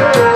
কোনদিন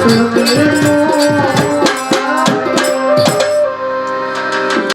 তুমি